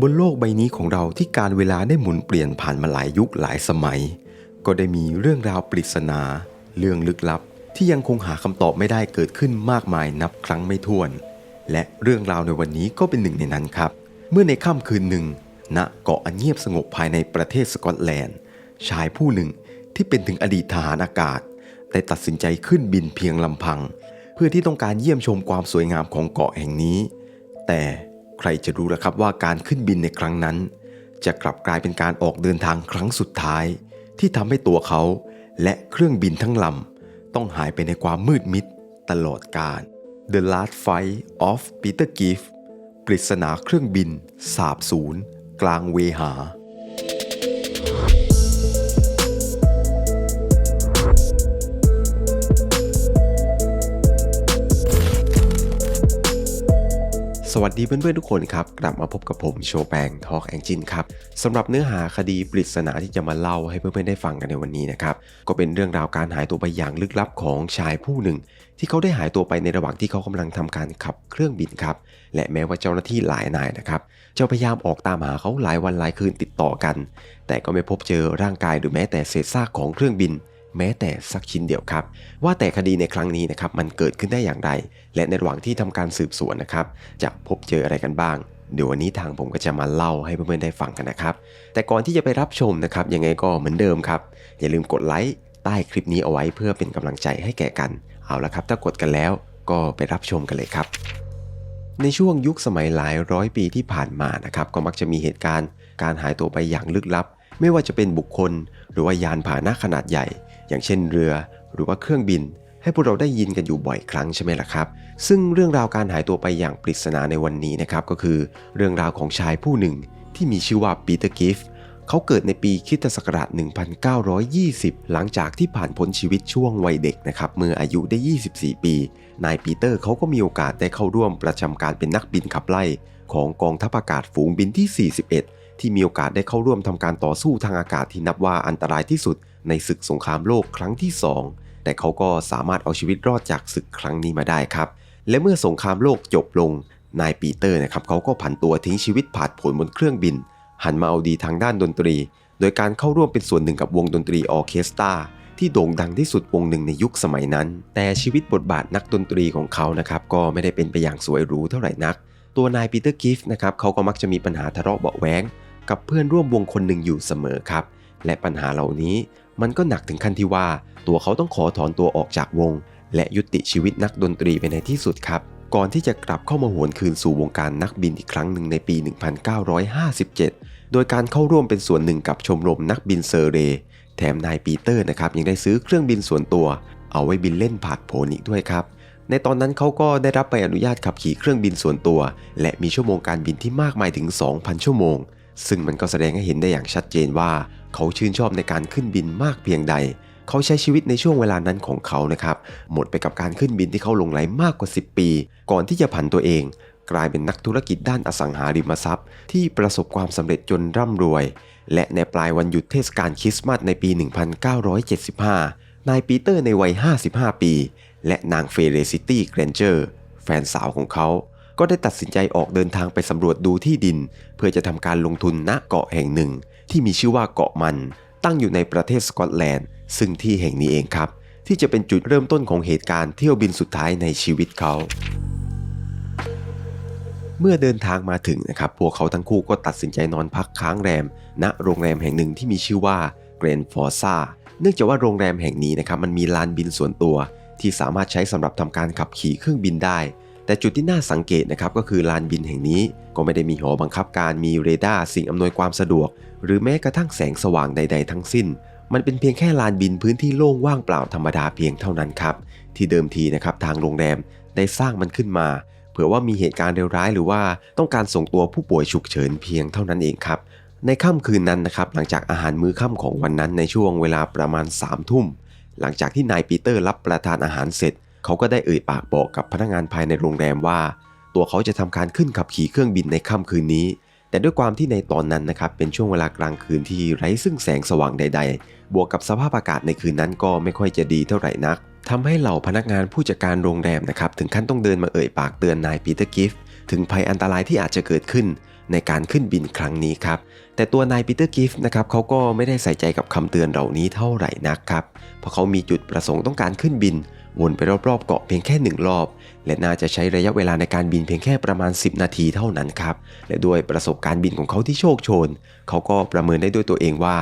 บนโลกใบนี้ของเราที่การเวลาได้หมุนเปลี่ยนผ่านมาหลายยุคหลายสมัย ก็ได้มีเรื่องราวปริศนา เรื่องลึกลับ ที่ยังคงหาคำตอบไม่ได้เกิดขึ้นมากมายนับครั้งไม่ถ้วน และเรื่องราวในวันนี้ก็เป็นหนึ่งในนั้นครับ เมื่อในค่ำคืนหนึ่งณเกาะอันเงียบสงบภายในประเทศสกอตแลนด์ ชายผู้หนึ่งที่เป็นถึงอดีตทหารอากาศ ได้ตัดสินใจขึ้นบินเพียงลำพัง เพื่อที่ต้องการเยี่ยมชมความสวยงามของเกาะแห่งนี้ แต่ ใครจะรู้ล่ะครับว่าการขึ้นบินในครั้งนั้น จะกลับกลายเป็นการออกเดินทางครั้งสุดท้าย ที่ทำให้ตัวเขา และเครื่องบินทั้งลำต้องหายไปในความมืดมิดตลอดกาล The Last Flight of Peter Gift ปริศนาเครื่องบิน สาบสูญกลางเวหา สวัสดีเพื่อนๆทุกคนครับ กลับมาพบกับผมโชแปงทอกแองจินครับสำหรับเนื้อหาคดีปริศนาที่จะมาเล่าให้เพื่อนๆได้ฟังกันในวันนี้นะครับก็เป็นเรื่องราวการหายตัวไปอย่างลึกลับของชายผู้หนึ่ง ที่เขาได้หายตัวไปในระหว่างที่เขากำลังทำการขับเครื่องบินครับและแม้ว่าเจ้าหน้าที่หลายนายนะครับจะพยายามออกตามหาเขาหลายวันหลายคืนติดต่อกัน แต่ก็ไม่พบเจอร่างกายหรือแม้แต่เศษซากของเครื่องบิน แม้แต่สักชิ้นเดียวครับ ว่าแต่คดีในครั้งนี้นะครับมันเกิดขึ้นได้อย่างไร และในระหว่างที่ทำการสืบสวนนะครับ จะพบเจออะไรกันบ้างเดี๋ยววันนี้ทางผมก็จะมาเล่าให้เพื่อนๆได้ฟังกันนะครับ แต่ก่อนที่จะไปรับชมนะครับยังไงก็เหมือนเดิมครับ อย่าลืมกดไลค์ใต้คลิปนี้เอาไว้เพื่อเป็นกำลังใจให้แก่กัน เอาละครับ ถ้ากดกันแล้วก็ไปรับชมกันเลยครับ ในช่วงยุคสมัยหลายร้อยปีที่ผ่านมานะครับ ก็มักจะมีเหตุการณ์ การหายตัวไปอย่างลึกลับ ไม่ว่าจะเป็นบุคคล หรือว่ายานพาหนะขนาดใหญ่ อย่างเช่นเรือ หรือว่าเครื่องบิน ให้พวกเราได้ยินกันอยู่บ่อยครั้งใช่ไหมล่ะครับ ซึ่งเรื่องราวการหายตัวไปอย่างปริศนาในวันนี้นะครับก็คือ เรื่องราวของชายผู้หนึ่ง ที่มีชื่อว่าปีเตอร์กิฟต์เขาเกิดในปีคิตศักราช 1920 หลังจากที่ผ่านพ้นชีวิตช่วงวัยเด็กนะครับเมื่ออายุได้ 24 ปี นายปีเตอร์เขาก็มีโอกาสได้เข้าร่วมประจำการเป็นนักบินขับไล่ ของกองทัพอากาศฝูงบินที่ 41 ที่มีโอกาสได้เข้าร่วมทำการต่อสู้ทางอากาศที่นับว่าอันตรายที่สุด ในศึกสงครามโลกครั้งที่ 2 แต่เขาก็สามารถเอาชีวิตรอดจากศึกครั้งนี้มาได้ครับ และเมื่อสงครามโลกจบลง นายปีเตอร์นะครับเขาก็ผันตัวทิ้งชีวิตผาดผลบนเครื่องบิน หันมาเอาดีทางด้านดนตรี โดยการเข้าร่วมเป็นส่วนหนึ่งกับวงดนตรีออเคสตราที่โด่งดังที่สุดวงหนึ่งในยุคสมัยนั้น แต่ชีวิตบทบาทนักดนตรีของเขานะครับก็ไม่ได้เป็นไปอย่างสวยหรูเท่าไหร่นัก ตัวนายปีเตอร์กิฟต์นะครับเขาก็มักจะมีปัญหาทะเลาะเบาะแว้งกับเพื่อนร่วมวงคนหนึ่งอยู่เสมอครับ และปัญหาเหล่านี้ มันก็หนักถึงขั้นที่ว่า ตัวเขาต้องขอถอนตัวออกจากวง และยุติชีวิตนักดนตรีไปในที่สุดครับ ก่อนที่จะกลับเข้ามาหวนคืนสู่วงการนักบินอีกครั้งหนึ่งในปี 1957 โดยการเข้าร่วมเป็นส่วนหนึ่งกับชมรมนักบินเซอร์เรย์แถมนายปีเตอร์นะครับยังได้ซื้อเครื่องบินส่วนตัว เอาไว้บินเล่นผาดโผนอีกด้วยครับในตอนนั้นเขาก็ได้รับใบอนุญาตขับขี่เครื่องบินส่วนตัว และมีชั่วโมงการบินที่มากมายถึง 2,000 ชั่วโมง ซึ่งมันก็แสดงให้เห็นได้อย่างชัดเจนว่า เขาชื่นชอบในการขึ้นบินมากเพียงใด เขาใช้ชีวิตในช่วงเวลานั้นของเขานะครับ หมดไปกับการขึ้นบินที่เขาลงไหลมากกว่า 10 ปี ก่อนที่จะผันตัวเอง กลายเป็นนักธุรกิจด้านอสังหาริมทรัพย์ ที่ประสบความสำเร็จจนร่ำรวย และในปลายวันหยุดเทศกาลคริสต์มาสในปี 1975 นายปีเตอร์ในวัย 55 ปี และนางเฟเรซิตี้เกรนเจอร์แฟนสาวของเขา ก็ได้ตัดสินใจออกเดินทางไปสำรวจดูที่ดิน เพื่อจะทำการลงทุนณเกาะแห่งหนึ่ง ที่มีชื่อว่าเกาะมัน ตั้งอยู่ในประเทศสกอตแลนด์ ซึ่งที่แห่งนี้เองครับ ที่จะเป็นจุดเริ่มต้นของเหตุการณ์เที่ยวบินสุดท้ายในชีวิตเขา เมื่อเดินทางมาถึงนะครับพวกเขาทั้งคู่ก็ตัดสินใจนอนพักค้างแรม ณโรงแรมแห่งหนึ่งที่มีชื่อว่าเกรนฟอร์ซาเนื่องจากว่าโรงแรมแห่งนี้นะครับมันมีลานบินส่วนตัว ที่สามารถใช้สำหรับทำการขับขี่เครื่องบินได้ แต่จุดที่น่าสังเกตนะครับก็คือลานบินแห่งนี้ก็ไม่ได้มีหอบังคับการมีเรดาร์สิ่งอำนวยความสะดวก หรือแม้กระทั่งแสงสว่างใด ๆ ทั้งสิ้น มันเป็นเพียงแค่ลานบินพื้นที่โล่งว่างเปล่าธรรมดาเพียงเท่านั้นครับ ที่เดิมทีนะครับทางโรงแรมได้สร้างมันขึ้นมา เผื่อว่ามีเหตุการณ์เลวร้ายหรือว่าต้องการส่งตัวผู้ป่วยฉุกเฉินเพียงเท่านั้นเองครับในค่ำคืนนั้นนะครับหลังจากอาหารมื้อค่ำของวันนั้นในช่วงเวลาประมาณ3ามทุ่มหลังจากที่นายปีเตอร์รับประทานอาหารเสร็จ เขาก็ได้เอ่ยปากบอกกับพนักงานภายในโรงแรมว่า ตัวเขาจะทำการขึ้นขับขี่เครื่องบินในค่ำคืนนี้ แต่ด้วยความที่ในตอนนั้นนะครับเป็นช่วงเวลากลางคืนที่ไร้ซึ่งแสงสว่างใด ๆ บวกกับสภาพอากาศในคืนนั้นก็ไม่ค่อยจะดีเท่าไหร่นักทำให้เหล่าพนักงานผู้จัดการโรงแรมนะครับถึงขั้นต้องเดินมาเอ่ยปากเตือนนายปีเตอร์กิฟต์ถึงภัยอันตรายที่อาจจะเกิดขึ้นในการขึ้นบินครั้งนี้ครับ แต่ตัวนายปีเตอร์กิฟต์นะครับเขาก็ไม่ได้ใส่ใจกับคำเตือนเหล่านี้เท่าไหร่นักครับ เพราะเขามีจุดประสงค์ต้องการขึ้นบิน วนไปรอบๆเกาะเพียงแค่หนึ่งรอบ และน่าจะใช้ระยะเวลาในการบินเพียงแค่ประมาณ 10 นาทีเท่านั้นครับ และด้วยประสบการณ์บินของเขาที่โชคโชน เขาก็ประเมินได้ด้วยตัวเองว่า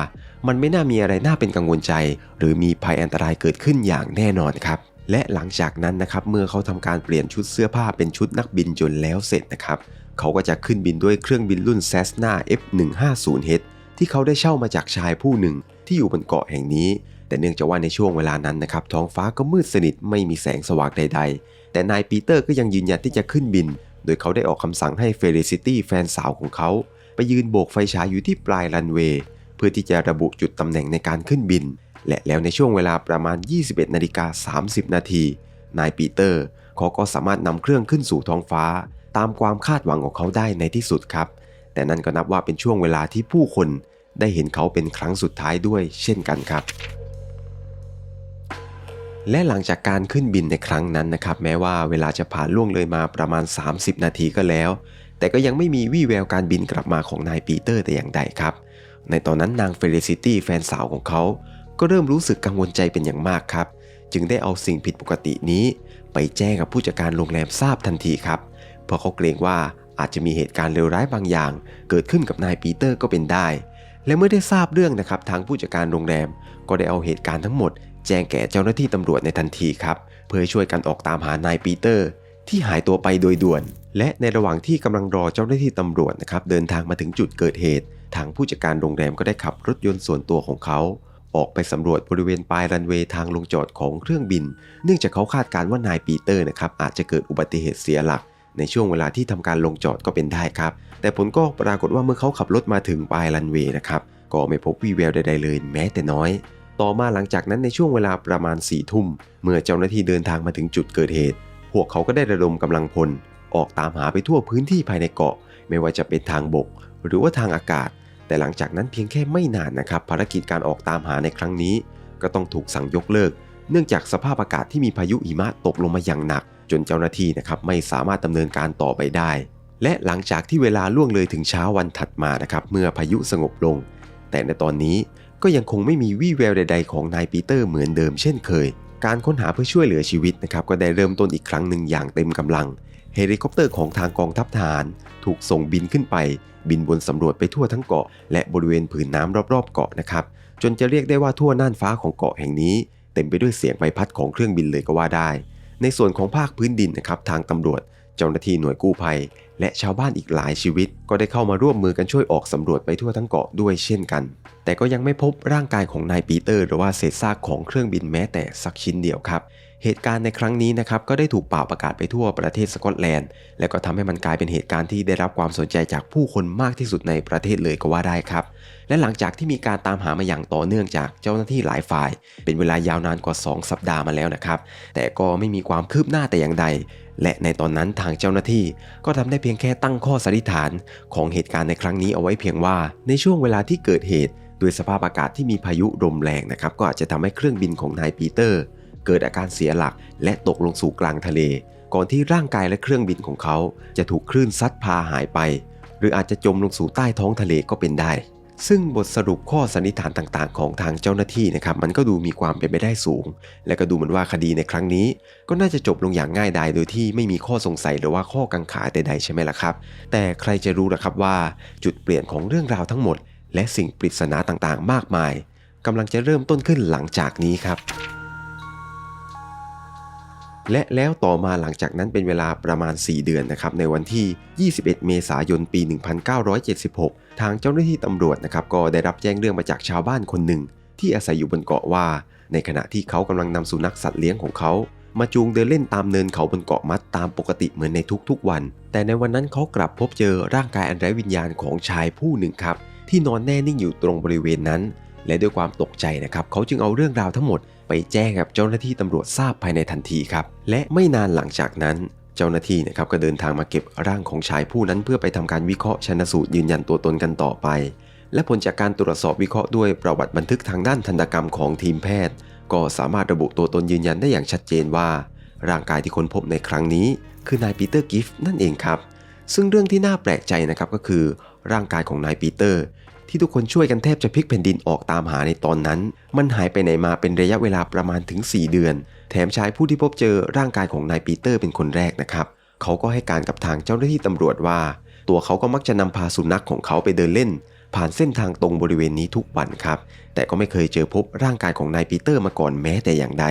มันไม่น่ามีอะไรน่าเป็นกังวลใจ หรือมีภัยอันตรายเกิดขึ้นอย่างแน่นอนครับและหลังจากนั้นนะครับเมื่อเขาทำการเปลี่ยนชุดเสื้อผ้าเป็นชุดนักบินจนแล้วเสร็จนะครับเขาก็จะขึ้นบินด้วยเครื่องบินรุ่น Cessna F150H ที่เขาได้เช่ามาจากชายผู้หนึ่งที่อยู่บนเกาะแห่งนี้ แต่เนื่องจากว่าในช่วงเวลานั้นนะครับท้องฟ้าก็มืดสนิทไม่มีแสงสว่างใด ๆ แต่นายปีเตอร์ก็ยังยืนยันที่จะขึ้นบิน โดยเขาได้ออกคำสั่งให้เฟลิซิตี้แฟนสาวของเขา ไปยืนโบกไฟฉายอยู่ที่ปลายรันเวย์เพื่อที่จะระบุจุดตำแหน่งในการขึ้นบิน และแล้วในช่วงเวลาประมาณ 21นาฬิกา30 นาที นายปีเตอร์เขาก็สามารถนำเครื่องขึ้นสู่ท้องฟ้า ตามความคาดหวังของเขาได้ในที่สุดครับ แต่นั่นก็นับว่าเป็นช่วงเวลาที่ผู้คนได้เห็นเขาเป็นครั้งสุดท้ายด้วยเช่นกันครับ และหลังจากการขึ้นบินในครั้งนั้นนะครับ แม้ว่าเวลาจะผ่านล่วงเลยมาประมาณ 30 นาทีก็แล้ว แต่ก็ยังไม่มีวี่แววการบินกลับมาของนายปีเตอร์แต่อย่างใดครับ ในตอนนั้นนางเฟลิซิตี้แฟนสาวของเขา ก็เริ่มรู้สึกกังวลใจเป็นอย่างมากครับ จึงได้เอาสิ่งผิดปกตินี้ ไปแจ้งกับผู้จัดการโรงแรมทราบทันทีครับ เพราะเขาเกรงว่าอาจจะมีเหตุการณ์เลวร้ายบางอย่าง เกิดขึ้นกับนายปีเตอร์ก็เป็นได้ และเมื่อได้ทราบเรื่องนะครับทางผู้จัดการโรงแรมก็ได้เอาเหตุการณ์ทั้งหมด แจ้งแก่เจ้าหน้าที่ตำรวจในทันทีครับ เพื่อช่วยกันออกตามหานายปีเตอร์ ที่หายตัวไปโดยด่วน และในระหว่างที่กำลังรอเจ้าหน้าที่ตำรวจนะครับเดินทางมาถึงจุดเกิดเหตุ ทางผู้จัดการโรงแรมก็ได้ขับรถยนต์ส่วนตัวของเขา ออกไปสำรวจบริเวณปลายรันเวย์ทางลงจอดของเครื่องบิน เนื่องจากเขาคาดการณ์ว่านายปีเตอร์นะครับอาจจะเกิดอุบัติเหตุเสียหลักในช่วงเวลาที่ทำการลงจอดก็เป็นได้ครับ แต่ผลก็ปรากฏว่าเมื่อเขาขับรถมาถึงปลายรันเวย์นะครับ ก็ไม่พบวี่แววใดๆเลยแม้แต่น้อย ต่อมาหลังจากนั้นในช่วงเวลาประมาณ4ี่ทุ่ม เมื่อเจ้าหน้าที่เดินทางมาถึงจุดเกิดเหตุ พวกเขาก็ได้ระดมกำลังพล ออกตามหาไปทั่วพื้นที่ภายในเกาะ ไม่ว่าจะเป็นทางบก หรือว่าทางอากาศ แต่หลังจากนั้นเพียงแค่ไม่นานนะครับ ภารกิจการออกตามหาในครั้งนี้ ก็ต้องถูกสั่งยกเลิก เนื่องจากสภาพอากาศที่มีพายุหิมะตกลงมาอย่างหนัก จนเจ้าหน้าที่นะครับไม่สามารถดำเนินการต่อไปได้ และหลังจากที่เวลาล่วงเลยถึงเช้าวันถัดมานะครับเมื่อพายุสงบลง แต่ในตอนนี้ ก็ยังคงไม่มีวี่แววใด ๆ ของนายปีเตอร์เหมือนเดิมเช่นเคย การค้นหาเพื่อช่วยเหลือชีวิตนะครับก็ได้เริ่มต้นอีกครั้งหนึ่งอย่างเต็มกำลัง เฮลิคอปเตอร์ของทางกองทัพทหาร ถูกส่งบินขึ้นไป บินบนสำรวจไปทั่วทั้งเกาะ และบริเวณผืนน้ำรอบๆ เกาะนะครับจนจะเรียกได้ว่าทั่วน่านฟ้าของเกาะแห่งนี้ เต็มไปด้วยเสียงใบพัดของเครื่องบินเลยก็ว่าได้ ในส่วนของภาคพื้นดินนะครับทางตำรวจ เจ้าหน้าที่หน่วยกู้ภัย และชาวบ้านอีกหลายชีวิต ก็ได้เข้ามาร่วมมือกันช่วยออกสำรวจไปทั่วทั้งเกาะด้วยเช่นกัน แต่ก็ยังไม่พบร่างกายของนายปีเตอร์ หรือว่าเศษซากของเครื่องบินแม้แต่สักชิ้นเดียวครับเหตุการณ์ในครั้งนี้นะครับก็ได้ถูกเป่าประกาศไปทั่วประเทศสกอตแลนด์ และก็ทำให้มันกลายเป็นเหตุการณ์ที่ได้รับความสนใจจากผู้คนมากที่สุดในประเทศเลยก็ว่าได้ครับ และหลังจากที่มีการตามหามาอย่างต่อเนื่องจากเจ้าหน้าที่หลายฝ่าย เป็นเวลายาวนานกว่า 2 สัปดาห์มาแล้วนะครับ แต่ก็ไม่มีความคืบหน้าแต่อย่างใด และในตอนนั้นทางเจ้าหน้าที่ก็ทำได้เพียงแค่ตั้งข้อสันนิษฐานของเหตุการณ์ในครั้งนี้เอาไว้เพียงว่า ในช่วงเวลาที่เกิดเหตุด้วยสภาพอากาศที่มีพายุลมแรงนะครับ ก็อาจจะทำให้เครื่องบินของนายปีเตอร์ เกิดอาการเสียหลักและตกลงสู่กลางทะเล ก่อนที่ร่างกายและเครื่องบินของเขา จะถูกคลื่นซัดพาหายไป หรืออาจจะจมลงสู่ใต้ท้องทะเลก็เป็นได้ ซึ่งบทสรุปข้อสันนิษฐานต่างๆ ของทางเจ้าหน้าที่นะครับมันก็ดูมีความเป็นไปได้สูง และก็ดูเหมือนว่าคดีในครั้งนี้ ก็น่าจะจบลงอย่างง่ายดายโดยที่ไม่มีข้อสงสัยหรือว่าข้อกังขาใดๆใช่ไหมล่ะครับ แต่ใครจะรู้ล่ะครับว่า จุดเปลี่ยนของเรื่องราวทั้งหมด และสิ่งปริศนาต่างๆ มากมายกำลังจะเริ่มต้นขึ้นหลังจากนี้ครับ และแล้วต่อมาหลังจากนั้นเป็นเวลาประมาณ 4 เดือนนะครับในวันที่ 21 เมษายนปี 1976 ทางเจ้าหน้าที่ตำรวจนะครับก็ได้รับแจ้งเรื่องมาจากชาวบ้านคนหนึ่ง ที่อาศัยอยู่บนเกาะว่า ในขณะที่เขากำลังนำสุนัขสัตว์เลี้ยงของเขา มาจูงเดินเล่นตามเนินเขาบนเกาะมัดตามปกติเหมือนในทุกๆวัน แต่ในวันนั้นเขากลับพบเจอร่างกายอันไร้วิญญาณของชายผู้หนึ่งครับที่นอนแน่นิ่งอยู่ตรงบริเวณนั้น และด้วยความตกใจนะครับเขาจึงเอาเรื่องราวทั้งหมด ไปแจ้งกับเจ้าหน้าที่ตำรวจทราบภายในทันทีครับ และไม่นานหลังจากนั้น เจ้าหน้าที่นะครับก็เดินทางมาเก็บร่างของชายผู้นั้นเพื่อไปทำการวิเคราะห์ชนสูตรยืนยันตัวตนกันต่อไป และผลจากการตรวจสอบวิเคราะห์ด้วยประวัติบันทึกทางด้านทันตกรรมของทีมแพทย์ ก็สามารถระบุตัวตนยืนยันได้อย่างชัดเจนว่า ร่างกายที่ค้นพบในครั้งนี้ คือนายปีเตอร์กิฟต์นั่นเองครับซึ่งเรื่องที่น่าแปลกใจนะครับก็คือ ร่างกายของนายปีเตอร์ ที่ทุกคนช่วยกันแทบจะพลิกแผ่นดินออกตามหาในตอนนั้น มันหายไปไหนมาเป็นระยะเวลาประมาณถึง 4 เดือน แถมชายผู้ที่พบเจอร่างกายของนายปีเตอร์เป็นคนแรกนะครับ เขาก็ให้การกับทางเจ้าหน้าที่ตำรวจว่า ตัวเขาก็มักจะนำพาสุนัขของเขาไปเดินเล่น ผ่านเส้นทางตรงบริเวณนี้ทุกวันครับ แต่ก็ไม่เคยเจอพบร่างกายของนายปีเตอร์มาก่อนแม้แต่อย่างใด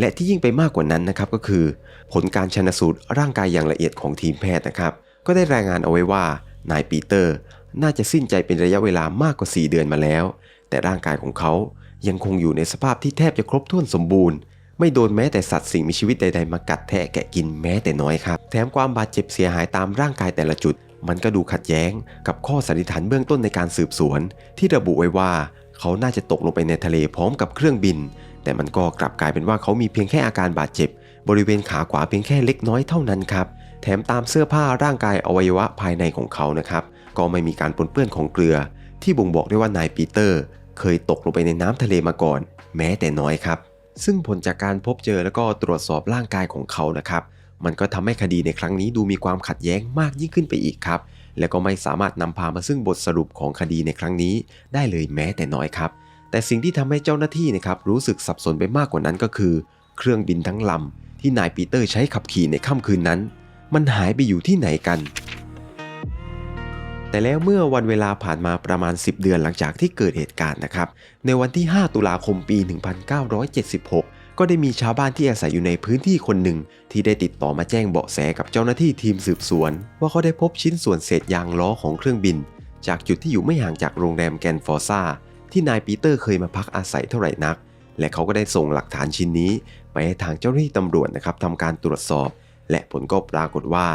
และที่ยิ่งไปมากกว่านั้นนะครับก็คือ ผลการชนสูตรร่างกายอย่างละเอียดของทีมแพทย์นะครับ ก็ได้รายงานเอาไว้ว่านายปีเตอร์ น่าจะสิ้นใจเป็นระยะเวลามากกว่า 4 เดือนมาแล้ว แต่ร่างกายของเขายังคงอยู่ในสภาพที่แทบจะครบถ้วนสมบูรณ์ ไม่โดนแม้แต่สัตว์สิ่งมีชีวิตใดๆมากัดแทะแกะกินแม้แต่น้อยครับ แถมความบาดเจ็บเสียหายตามร่างกายแต่ละจุด มันก็ดูขัดแย้งกับข้อสันนิษฐานเบื้องต้นในการสืบสวน ที่ระบุไว้ว่าเขาน่าจะตกลงไปในทะเลพร้อมกับเครื่องบิน แต่มันก็กลับกลายเป็นว่าเขามีเพียงแค่อาการบาดเจ็บ บริเวณขาขวาเพียงแค่เล็กน้อยเท่านั้นครับ แถมตามเสื้อผ้าร่างกายอวัยวะภายในของเขานะครับ ก็ไม่มีการปนเปื้อนของเกลือ ที่บ่งบอกได้ว่านายปีเตอร์ เคยตกลงไปในน้ำทะเลมาก่อน แม้แต่น้อยครับ ซึ่งผลจากการพบเจอแล้วก็ตรวจสอบร่างกายของเขานะครับ มันก็ทำให้คดีในครั้งนี้ดูมีความขัดแย้งมากยิ่งขึ้นไปอีกครับ และก็ไม่สามารถนำพามาซึ่งบทสรุปของคดีในครั้งนี้ ได้เลยแม้แต่น้อยครับ แต่สิ่งที่ทำให้เจ้าหน้าที่นะครับรู้สึกสับสนไปมากกว่านั้นก็คือ เครื่องบินทั้งลำที่นายปีเตอร์ใช้ขับขี่ในค่ำคืนนั้น มันหายไปอยู่ที่ไหนกัน แต่แล้วเมื่อวันเวลาผ่านมาประมาณ 10 เดือนหลังจากที่เกิดเหตุการณ์นะครับ ในวันที่ 5 ตุลาคมปี 1976ก็ได้มีชาวบ้านที่อาศัยอยู่ในพื้นที่คนหนึ่ง ที่ได้ติดต่อมาแจ้งเบาะแสกับเจ้าหน้าที่ทีมสืบสวน ว่าเขาได้พบชิ้นส่วนเศษยางล้อของเครื่องบิน จากจุดที่อยู่ไม่ห่างจากโรงแรมแกรนด์ฟอร์ซาที่นายปีเตอร์เคยมาพักอาศัยเท่าไหร่นัก และเขาก็ได้ส่งหลักฐานชิ้นนี้ ไปให้ทางเจ้าหน้าที่ตำรวจนะครับทำการตรวจสอบ และผลก็ปรากฏว่า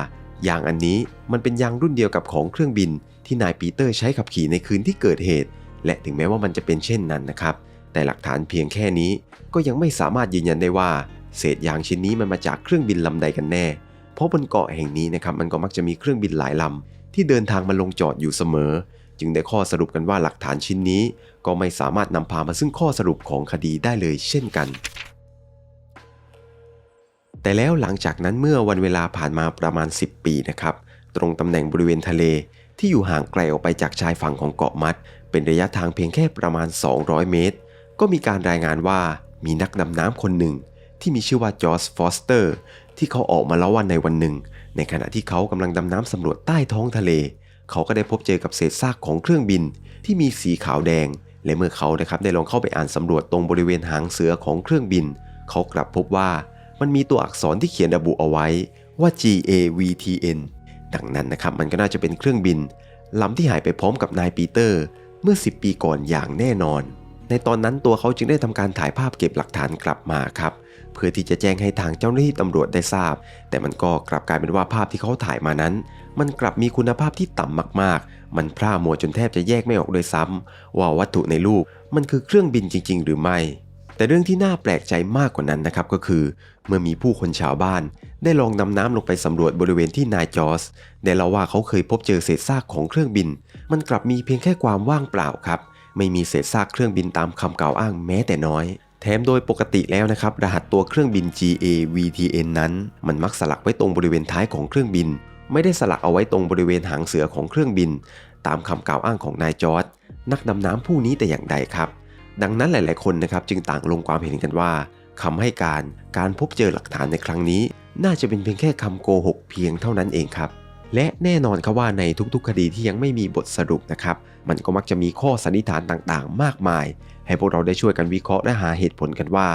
ยางอันนี้มันเป็นยางรุ่นเดียวกับของเครื่องบิน ที่นายปีเตอร์ใช้ขับขี่ในคืนที่เกิดเหตุ และถึงแม้ว่ามันจะเป็นเช่นนั้นนะครับ แต่หลักฐานเพียงแค่นี้ก็ยังไม่สามารถยืนยันได้ว่า เศษยางชิ้นนี้มันมาจากเครื่องบินลำใดกันแน่ เพราะบนเกาะแห่งนี้นะครับมันก็มักจะมีเครื่องบินหลายลำที่เดินทางมาลงจอดอยู่เสมอ จึงได้ข้อสรุปกันว่าหลักฐานชิ้นนี้ ก็ไม่สามารถนำพามาซึ่งข้อสรุปของคดีได้เลยเช่นกันแต่แล้วหลังจากนั้นเมื่อวันเวลาผ่านมาประมาณ 10 ปีนะครับ ตรงตำแหน่งบริเวณทะเล ที่อยู่ห่างไกลออกไปจากชายฝั่งของเกาะมัด เป็นระยะทางเพียงแค่ประมาณ 200 เมตร ก็มีการรายงานว่ามีนักดำน้ำคนหนึ่ง ที่มีชื่อว่าจอร์จฟอสเตอร์ ที่เขาออกมาแล้ววันในวันหนึ่ง ในขณะที่เขากำลังดำน้ำสำรวจใต้ท้องทะเล เขาก็ได้พบเจอกับเศษซากของเครื่องบิน ที่มีสีขาวแดง และเมื่อเขานะครับได้ลองเข้าไปอ่านสำรวจตรงบริเวณหางเสือของเครื่องบิน เขากลับพบว่ามันมีตัวอักษรที่เขียนระบุเอาไว้ว่า GAVTN ดังนั้นนะครับมันก็น่าจะเป็นเครื่องบินลำที่หายไปพร้อมกับนายปีเตอร์ เมื่อ 10 ปีก่อนอย่างแน่นอน ในตอนนั้นตัวเขาจึงได้ทำการถ่ายภาพเก็บหลักฐานกลับมาครับเพื่อที่จะแจ้งให้ทางเจ้าหน้าที่ตำรวจได้ทราบ แต่มันก็กลับกลายเป็นว่าภาพที่เขาถ่ายมานั้น มันกลับมีคุณภาพที่ต่ำมากๆ มันพร่ามัวจนแทบจะแยกไม่ออกเลยซ้ำว่าวัตถุในรูปมันคือเครื่องบินจริง ๆ หรือไม่ แต่เรื่องที่น่าแปลกใจมากกว่านั้นนะครับก็คือ เมื่อมีผู้คนชาวบ้าน ได้ลองดำน้ำลงไปสำรวจบริเวณที่นายจอสได้เล่าว่าเขาเคยพบเจอเศษซากของเครื่องบิน มันกลับมีเพียงแค่ความว่างเปล่าครับ ไม่มีเศษซากเครื่องบินตามคำกล่าวอ้างแม้แต่น้อย แถมโดยปกติแล้วนะครับรหัสตัวเครื่องบิน GAVTN นั้น มันมักสลักไว้ตรงบริเวณท้ายของเครื่องบิน ไม่ได้สลักเอาไว้ตรงบริเวณหางเสือของเครื่องบิน ตามคำกล่าวอ้างของนายจอร์ดนักดำน้ำผู้นี้แต่อย่างใดครับ ดังนั้นหลาย ๆ คนนะครับจึงต่างลงความเห็นกันว่าคำให้การการพบเจอหลักฐานในครั้งนี้ น่าจะเป็นเพียงแค่คำโกหกเพียงเท่านั้นเองครับ และแน่นอนครับว่าในทุกๆ คดีที่ยังไม่มีบทสรุปนะครับ มันก็มักจะมีข้อสันนิษฐานต่างๆ มากมาย ให้พวกเราได้ช่วยกันวิเคราะห์และหาเหตุผลกันว่า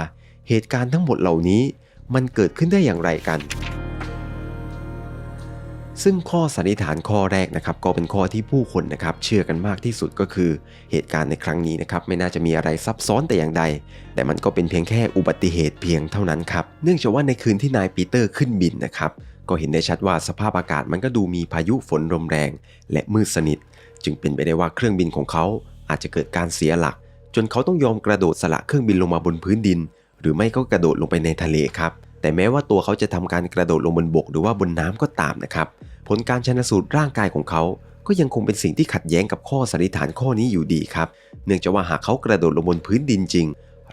เหตุการณ์ทั้งหมดเหล่านี้ มันเกิดขึ้นได้อย่างไรกัน ซึ่งข้อสันนิษฐานข้อแรกนะครับก็เป็นข้อที่ผู้คนนะครับเชื่อกันมากที่สุดก็คือ เหตุการณ์ในครั้งนี้นะครับไม่น่าจะมีอะไรซับซ้อนแต่อย่างใด แต่มันก็เป็นเพียงแค่อุบัติเหตุเพียงเท่านั้นครับเนื่องจากว่าในคืนที่นายปีเตอร์ขึ้นบินนะครับก็เห็นได้ชัดว่าสภาพอากาศมันก็ดูมีพายุฝนลมแรง และมืดสนิท จึงเป็นไปได้ว่าเครื่องบินของเขาอาจจะเกิดการเสียหลัก จนเขาต้องยอมกระโดดสละเครื่องบินลงมาบนพื้นดิน หรือไม่ก็กระโดดลงไปในทะเลครับ แต่แม้ว่าตัวเขาจะทำการกระโดดลงบนบกหรือว่าบนน้ำก็ตามนะครับ ผลการชนสูตรร่างกายของเขาก็ยังคงเป็นสิ่งที่ขัดแย้งกับข้อสันนิษฐานข้อนี้อยู่ดีครับ เนื่องจากว่าหากเขากระโดดลงบนพื้นดินจริง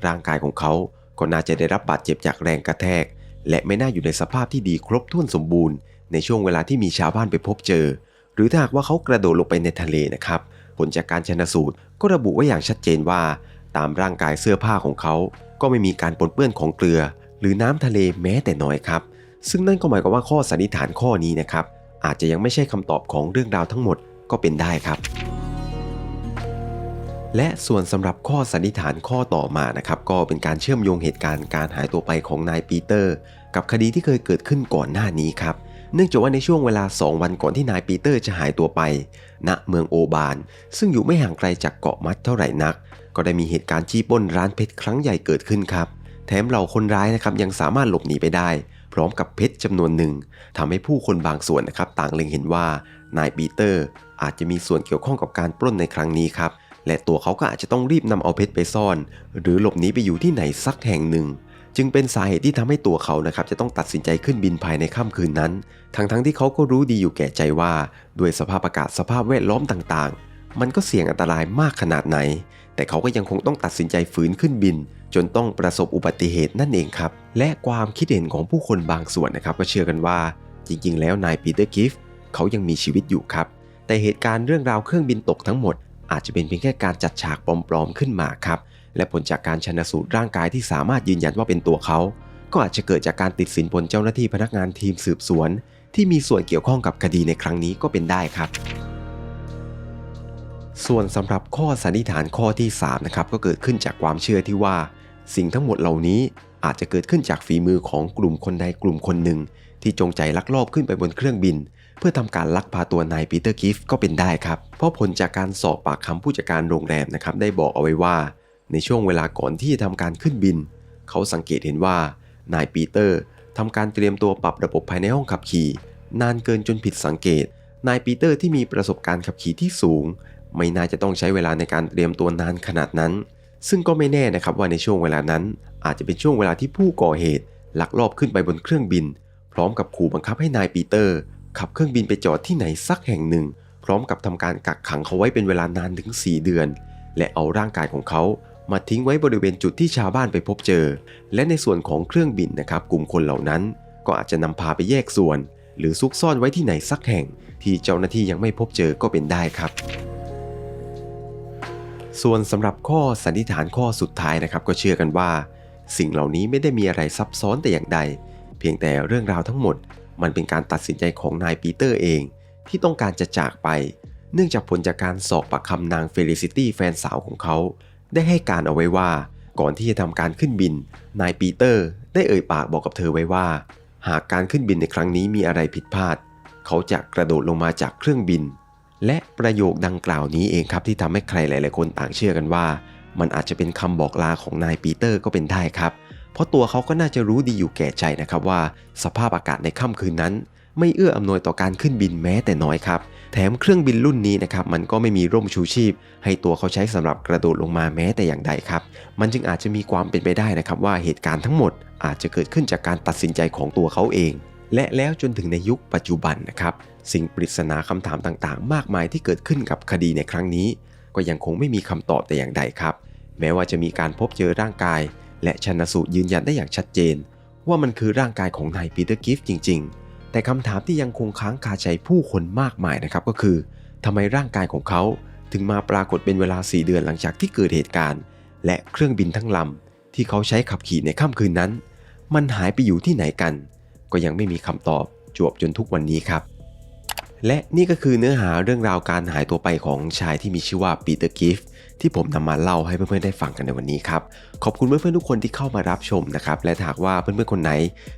ร่างกายของเขาก็น่าจะได้รับบาดเจ็บจากแรงกระแทก และไม่น่าอยู่ในสภาพที่ดีครบถ้วนสมบูรณ์ ในในช่วงเวลาที่มีชาวบ้านไปพบเจอ หรือถ้าหากว่าเขากระโดดลงไปในทะเลนะครับ ผลจากการชนสูตรก็ระบุไว้อย่างชัดเจนว่า ตามร่างกายเสื้อผ้าของเขา ก็ไม่มีการปนเปื้อนของเกลือ หรือน้ำทะเลแม้แต่น้อยครับ ซึ่งนั่นก็หมายความว่าข้อสันนิษฐานข้อนี้นะครับ อาจจะยังไม่ใช่คำตอบของเรื่องราวทั้งหมดก็เป็นได้ครับ และส่วนสำหรับข้อสันนิษฐานข้อต่อมานะครับ ก็เป็นการเชื่อมโยงเหตุการณ์การหายตัวไปของนายปีเตอร์ กับคดีที่เคยเกิดขึ้นก่อนหน้านี้ครับเนื่องจากว่าในช่วงเวลา 2 วันก่อนที่นายปีเตอร์จะหายตัวไป ณ เมืองโอบาน ซึ่งอยู่ไม่ห่างไกลจากเกาะมัดเท่าไหร่นัก ก็ได้มีเหตุการณ์จี้ป้นร้านเพชรครั้งใหญ่เกิดขึ้นครับ แถมเหล่าคนร้ายนะครับยังสามารถหลบหนีไปได้ พร้อมกับเพชรจำนวนหนึ่งทำให้ผู้คนบางส่วนนะครับต่างเล็งเห็นว่านายปีเตอร์อาจจะมีส่วนเกี่ยวข้องกับการปล้นในครั้งนี้ครับและตัวเขาก็อาจจะต้องรีบนำเอาเพชรไปซ่อน หรือหลบหนีไปอยู่ที่ไหนสักแห่งหนึ่ง จึงเป็นสาเหตุที่ทำให้ตัวเขานะครับจะต้องตัดสินใจขึ้นบินภายในค่ำคืนนั้น ทั้งๆทที่เขาก็รู้ดีอยู่แก่ใจว่า ด้วยสภาพอากาศสภาพแวดล้อมต่างๆ มันก็เสี่ยงอันตรายมากขนาดไหน แต่เขาก็ยังคงต้องตัดสินใจฝืนขึ้นบิน จนต้องประสบอุบัติเหตุนั่นเองครับ และความคิดเห็นของผู้คนบางส่วนนะครับก็เชื่อกันว่า จริง ๆ แล้วนายปีเตอร์กิฟต์เขายังมีชีวิตอยู่ครับ แต่เหตุการณ์เรื่องราวเครื่องบินตกทั้งหมด อาจจะเป็นเพียงแค่การจัดฉากปลอมๆขึ้นมาครับ และผลจากการชันสูตรร่างกายที่สามารถยืนยันว่าเป็นตัวเขาก็อาจจะเกิดจากการติดสินบนเจ้าหน้าที่พนักงานทีมสืบสวน ที่มีส่วนเกี่ยวข้องกับคดีในครั้งนี้ก็เป็นได้ครับ ส่วนสำหรับข้อสันนิษฐานข้อที่3นะครับก็เกิดขึ้นจากความเชื่อที่ว่า สิ่งทั้งหมดเหล่านี้อาจจะเกิดขึ้นจากฝีมือของกลุ่มคนใดกลุ่มคนหนึ่ง ที่จงใจลักลอบขึ้นไปบนเครื่องบิน เพื่อทำการลักพาตัวนายปีเตอร์กิฟต์ก็เป็นได้ครับ เพราะผลจากการสอบปากคำผู้จัดการโรงแรมนะครับได้บอกเอาไว้ว่า ในช่วงเวลาก่อนที่จะทำการขึ้นบิน เขาสังเกตเห็นว่านายปีเตอร์ทำการเตรียมตัวปรับระบบภายในห้องขับขี่ นานเกินจนผิดสังเกตนายปีเตอร์ที่มีประสบการณ์ขับขี่ที่สูง ไม่น่าจะต้องใช้เวลาในการเตรียมตัวนานขนาดนั้น ซึ่งก็ไม่แน่นะครับว่าในช่วงเวลานั้น อาจจะเป็นช่วงเวลาที่ผู้ก่อเหตุลักลอบขึ้นไปบนเครื่องบิน พร้อมกับขู่บังคับให้นายปีเตอร์ ขับเครื่องบินไปจอดที่ไหนสักแห่งหนึ่ง พร้อมกับทำการกักขังเขาไว้เป็นเวลานานถึง 4 เดือน และเอาร่างกายของเขามาทิ้งไว้บริเวณจุดที่ชาวบ้านไปพบเจอ และในส่วนของเครื่องบินนะครับกลุ่มคนเหล่านั้น ก็อาจจะนำพาไปแยกส่วน หรือซุกซ่อนไว้ที่ไหนสักแห่ง ที่เจ้าหน้าที่ยังไม่พบเจอก็เป็นได้ครับ ส่วนสำหรับข้อสันนิษฐานข้อสุดท้ายนะครับ ก็เชื่อกันว่า สิ่งเหล่านี้ไม่ได้มีอะไรซับซ้อนแต่อย่างใด เพียงแต่เรื่องราวทั้งหมด มันเป็นการตัดสินใจของนายปีเตอร์เอง ที่ต้องการจะจากไป เนื่องจากผลจากการสอบปากคำนางเฟลิซิตี้แฟนสาวของเขา ได้ให้การเอาไว้ว่า ก่อนที่จะทำการขึ้นบิน นายปีเตอร์ได้เอ่ยปากบอกกับเธอไว้ว่า หากการขึ้นบินในครั้งนี้มีอะไรผิดพลาด เขาจะกระโดดลงมาจากเครื่องบิน และประโยคดังกล่าวนี้เองครับที่ทำให้ใครหลาย ๆ คนต่างเชื่อกันว่า มันอาจจะเป็นคำบอกลาของนายปีเตอร์ก็เป็นได้ครับ เพราะตัวเขาก็น่าจะรู้ดีอยู่แก่ใจนะครับว่า สภาพอากาศในค่ำคืนนั้น ไม่เอื้ออำนวยต่อการขึ้นบินแม้แต่น้อยครับ แถมเครื่องบินรุ่นนี้นะครับมันก็ไม่มีร่มชูชีพ ให้ตัวเขาใช้สำหรับกระโดดลงมาแม้แต่อย่างใดครับ มันจึงอาจจะมีความเป็นไปได้นะครับว่าเหตุการณ์ทั้งหมด อาจจะเกิดขึ้นจากการตัดสินใจของตัวเขาเองและแล้วจนถึงในยุคปัจจุบันนะครับ สิ่งปริศนาคำถามต่างๆ มากมายที่เกิดขึ้นกับคดีในครั้งนี้ ก็ยังคงไม่มีคำตอบแต่อย่างใดครับ แม้ว่าจะมีการพบเจอร่างกาย และชันสูตรยืนยันได้อย่างชัดเจน ว่ามันคือร่างกายของนายปีเตอร์กิฟต์จริง ๆ แต่คำถามที่ยังคงค้างคาใจผู้คนมากมายนะครับก็คือทำไมร่างกายของเขาถึงมาปรากฏเป็นเวลา 4 เดือนหลังจากที่เกิดเหตุการณ์ และเครื่องบินทั้งลำที่เขาใช้ขับขี่ในค่ำคืนนั้น มันหายไปอยู่ที่ไหนกัน ก็ยังไม่มีคำตอบจวบจนทุกวันนี้ครับ และนี่ก็คือเนื้อหาเรื่องราวการหายตัวไปของชายที่มีชื่อว่าปีเตอร์กิฟต์ที่ผมนำมาเล่าให้เพื่อนๆได้ฟังกันในวันนี้ครับ ขอบคุณเพื่อนๆทุกคนที่เข้ามารับชมนะครับ และหากว่าเพื่อนๆคนไหน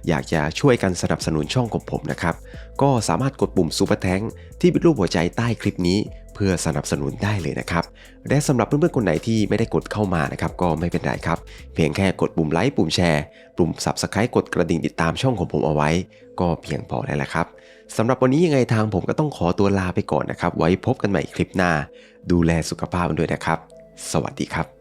อยากจะช่วยกันสนับสนุนช่องของผมนะครับ ก็สามารถกดปุ่มซูเปอร์แทงที่เป็นรูปหัวใจใต้คลิปนี้ เพื่อสนับสนุนได้เลยนะครับ และสำหรับเพื่อนๆคนไหนที่ไม่ได้กดเข้ามานะครับก็ไม่เป็นไรครับ เพียงแค่กดปุ่มไลค์ปุ่มแชร์ปุ่ม Subscribe กดกระดิ่งติดตามช่องของผมเอาไว้ ก็เพียงพอแล้วแหละครับสำหรับวันนี้ยังไงทางผมก็ต้องขอตัวลาไปก่อนนะครับ ไว้พบกันใหม่คลิปหน้า ดูแลสุขภาพกันด้วยนะครับ สวัสดีครับ